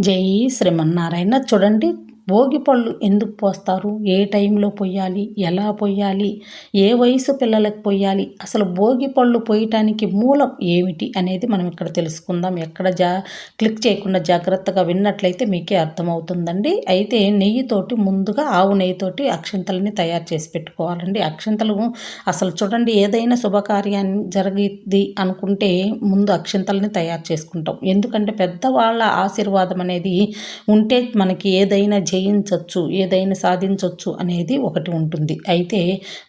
జై శ్రీమన్నారాయణ. చూడండి భోగి పళ్ళు ఎందుకు పోస్తారు? ఏ టైంలో పొయ్యాలి ఎలా పొయ్యాలి ఏ వయసు పిల్లలకు పొయ్యాలి అసలు భోగి పళ్ళు పోయటానికి మూలం ఏమిటి అనేది మనం ఇక్కడ తెలుసుకుందాం. ఎక్కడ జా క్లిక్ చేయకుండా జాగ్రత్తగా విన్నట్లయితే మీకే అర్థమవుతుందండి. అయితే నెయ్యితోటి ముందుగా ఆవు నెయ్యితోటి అక్షంతలని తయారు చేసి పెట్టుకోవాలండి. అక్షంతలు అసలు చూడండి ఏదైనా శుభకార్యాన్ని జరిగిద్ది అనుకుంటే ముందు అక్షంతలని తయారు చేసుకుంటాం. ఎందుకంటే పెద్దవాళ్ళ ఆశీర్వాదం అనేది ఉంటే మనకి ఏదైనా చేయించవచ్చు ఏదైనా సాధించవచ్చు అనేది ఒకటి ఉంటుంది. అయితే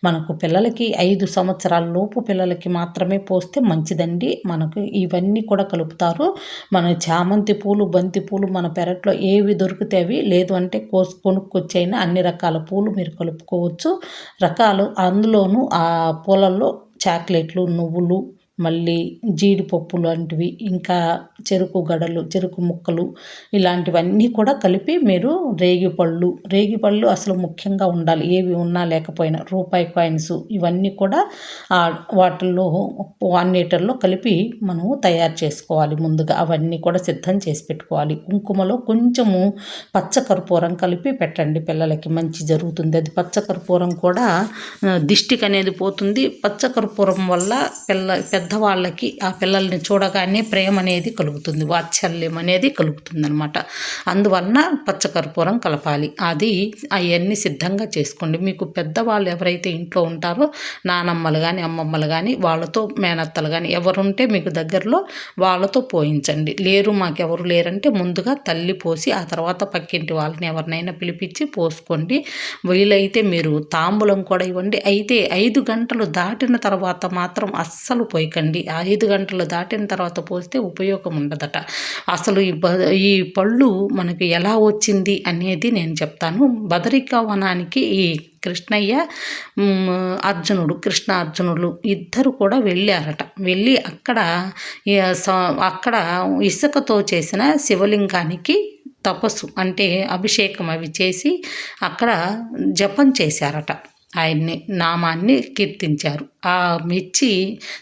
మనకు పిల్లలకి ఐదు సంవత్సరాల లోపు పిల్లలకి మాత్రమే పోస్తే మంచిదండి. మనకు ఇవన్నీ కూడా కలుపుతారు. మన చామంతి పూలు బంతి పూలు మన పెరట్లో ఏవి దొరికితే అవి లేదు అంటే కోసు కొనుక్కొచ్చైనా అన్ని రకాల పూలు మీరు కలుపుకోవచ్చు. రకాలు అందులోనూ ఆ పూలల్లో చాక్లెట్లు నువ్వులు మళ్ళీ జీడిపప్పు లాంటివి ఇంకా చెరుకు గడలు చెరుకు ముక్కలు ఇలాంటివన్నీ కూడా కలిపి మీరు రేగిపళ్ళు రేగిపళ్ళు అసలు ముఖ్యంగా ఉండాలి. ఏవి ఉన్నా లేకపోయినా రూపాయి కాయిన్స్ ఇవన్నీ కూడా వాటిల్లో వన్ కలిపి మనము తయారు చేసుకోవాలి ముందుగా. అవన్నీ కూడా సిద్ధం చేసి పెట్టుకోవాలి. కుంకుమలో కొంచెము పచ్చకర్పూరం కలిపి పెట్టండి పిల్లలకి. మంచి జరుగుతుంది. అది పచ్చకర్పూరం కూడా దిష్టికి అనేది పోతుంది. పచ్చకర్పూరం వల్ల పిల్ల పెద్ద పెద్దవాళ్ళకి ఆ పిల్లల్ని చూడగానే ప్రేమ అనేది కలుగుతుంది వాత్సల్యం అనేది కలుగుతుంది అనమాట అందువలన పచ్చకర్పూరం కలపాలి. అది అవన్నీ సిద్ధంగా చేసుకోండి. మీకు పెద్దవాళ్ళు ఎవరైతే ఇంట్లో ఉంటారో నానమ్మలు కానీ అమ్మమ్మలు కానీ వాళ్ళతో మేనత్తలు కానీ ఎవరుంటే మీకు దగ్గరలో వాళ్ళతో పోయించండి. లేరు మాకెవరు లేరంటే ముందుగా తల్లి పోసి ఆ తర్వాత పక్కింటి వాళ్ళని ఎవరినైనా పిలిపించి పోసుకోండి. వీలైతే మీరు తాంబూలం కూడా ఇవ్వండి. అయితే ఐదు గంటలు దాటిన తర్వాత మాత్రం అస్సలు పోయకండి. ఐదు గంటలు దాటిన తర్వాత పోస్తే ఉపయోగం ఉండదట. అసలు ఈ బ ఈ పళ్ళు మనకి ఎలా వచ్చింది అనేది నేను చెప్తాను. బదరికా వనానికి ఈ కృష్ణయ్య అర్జునుడు కృష్ణ అర్జునుడు ఇద్దరు కూడా వెళ్ళారట. వెళ్ళి అక్కడ అక్కడ ఇసుకతో చేసిన శివలింగానికి తపస్సు అంటే అభిషేకం అవి చేసి అక్కడ జపం చేశారట. ఆయన్ని నామాన్ని కీర్తించారు. ఆ మెచ్చి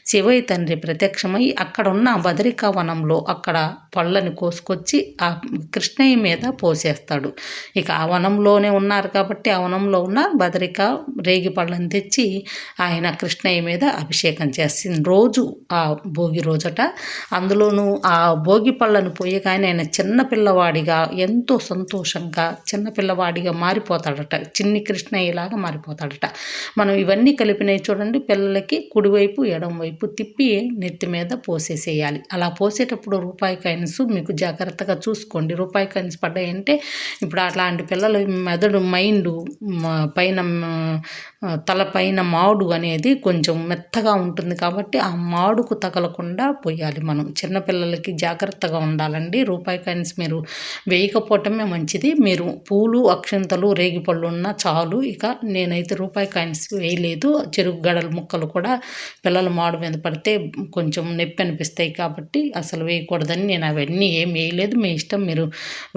శివయ్య తండ్రి ప్రత్యక్షమై అక్కడున్న బదరికా వనంలో అక్కడ పళ్ళని కోసుకొచ్చి ఆ కృష్ణయ్య మీద పోసేస్తాడు. ఇక ఆ వనంలోనే ఉన్నారు కాబట్టి ఆ వనంలో ఉన్న బదరిక రేగి పళ్ళని తెచ్చి ఆయన కృష్ణయ్య మీద అభిషేకం చేస్తుంది. రోజు ఆ భోగి రోజట అందులోనూ ఆ భోగి పళ్ళను పోయగానే ఆయన చిన్న పిల్లవాడిగా ఎంతో సంతోషంగా చిన్న పిల్లవాడిగా మారిపోతాడట. చిన్ని కృష్ణయ్యలాగా మారిపోతాడట. మనం ఇవన్నీ కలిపినవి చూడండి పిల్ల పిల్లలకి కుడివైపు ఎడంవైపు తిప్పి నెత్తి మీద పోసేసేయాలి. అలా పోసేటప్పుడు రూపాయి కాయిన్స్ మీకు జాగ్రత్తగా చూసుకోండి. రూపాయి కాయిన్స్ పడ్డాయంటే ఇప్పుడు అట్లాంటి పిల్లలు మెదడు మైండ్ పైన తలపైన మాడు అనేది కొంచెం మెత్తగా ఉంటుంది కాబట్టి ఆ మాడుకు తగలకుండా పోయాలి మనం. చిన్నపిల్లలకి జాగ్రత్తగా ఉండాలండి. రూపాయి కాయిన్స్ మీరు వేయకపోవటమే మంచిది. మీరు పూలు అక్షంతలు రేగిపళ్ళు ఉన్న చాలు. ఇక నేనైతే రూపాయి కాయిన్స్ వేయలేదు. చెరుకు గడల ముక్కలు మొక్కలు కూడా పిల్లల మాడు మీద పడితే కొంచెం నొప్పి అనిపిస్తాయి కాబట్టి అసలు వేయకూడదని నేను అవన్నీ ఏం వేయలేదు. మీ ఇష్టం మీరు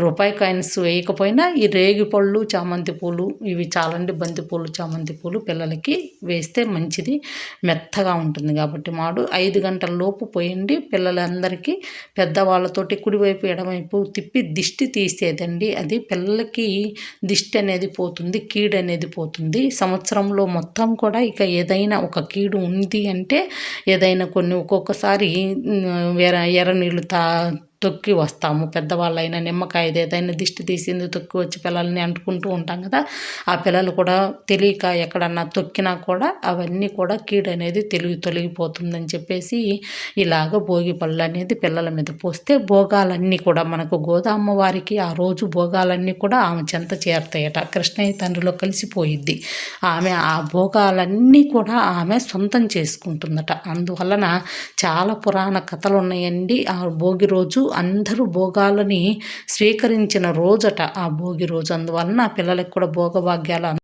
రూపాయి కాయిన్స్ వేయకపోయినా ఈ రేగి పళ్ళు చామంతి పూలు ఇవి చాలండి బంతి పూలు చామంతి పూలు పిల్లలకి వేస్తే మంచిది. మెత్తగా ఉంటుంది కాబట్టి మాడు. ఐదు గంటల లోపు పోయండి. పిల్లలందరికీ పెద్దవాళ్ళతోటి కుడివైపు ఎడమవైపు తిప్పి దిష్టి తీసేదండి. అది పిల్లలకి దిష్టి అనేది పోతుంది కీడు అనేది పోతుంది. సంవత్సరంలో మొత్తం కూడా ఇక ఏదైనా ఒక కీడు ఉంది అంటే ఏదైనా కొన్ని ఒక్కొక్కసారి ఎర్ర ఎర్ర నీళ్ళు తా తొక్కి వస్తాము. పెద్దవాళ్ళైనా నిమ్మకాయ ఏదైనా దిష్టి తీసింది తొక్కి వచ్చి పిల్లల్ని అంటుకుంటూ ఉంటాం కదా ఆ పిల్లలు కూడా తెలియక ఎక్కడన్నా తొక్కినా కూడా అవన్నీ కూడా కీడు అనేది తెలివి తొలగిపోతుందని చెప్పేసి ఇలాగ భోగి పళ్ళు అనేది పిల్లల మీద పోస్తే భోగాలన్నీ కూడా మనకు గోదామ్మ వారికి ఆ రోజు భోగాలన్నీ కూడా ఆమె చెంత చేరుతాయట. కృష్ణయ్య తండ్రిలో కలిసిపోయిద్ది. ఆమె ఆ భోగాలన్నీ కూడా ఆమె సొంతం చేసుకుంటుందట. అందువలన చాలా పురాణ కథలు ఉన్నాయండి ఆ భోగి రోజు అందరూ భోగాలని స్వీకరించిన రోజట ఆ భోగి రోజు. అందువలన పిల్లలకు కూడా భోగభాగ్యాలు